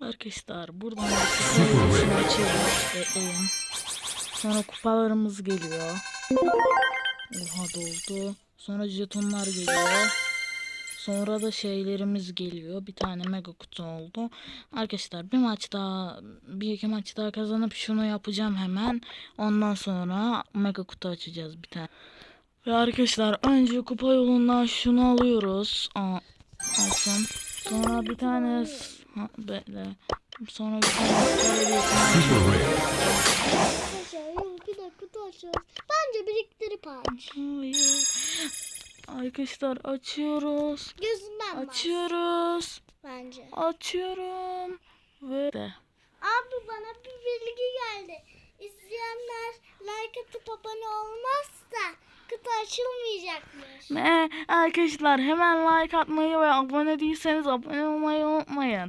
Arkadaşlar buradan. Bekleyin. Sonra kupalarımız geliyor. Oha doldu. Sonra jetonlar geliyor. Sonra da şeylerimiz geliyor. Bir tane mega kutu oldu. Arkadaşlar bir maç daha bir iki maç daha kazanıp şunu yapacağım hemen. Ondan sonra mega kutu açacağız bir tane. Ve arkadaşlar önce kupa yolundan şunu alıyoruz. Aa, alsın. Sonra bir tane ha, bekle. Sonra bir tane bir açıyoruz. Bence biriktirip aç. Hayır. Arkadaşlar açıyoruz. Gözünden bak Açıyoruz. bence. Açıyorum. Ve de. Abi bana bir bilgi geldi. İzleyenler like atıp abone olmazsa kutu açılmayacakmış. Ne? Arkadaşlar hemen like atmayı ve abone değilseniz abone olmayı unutmayın.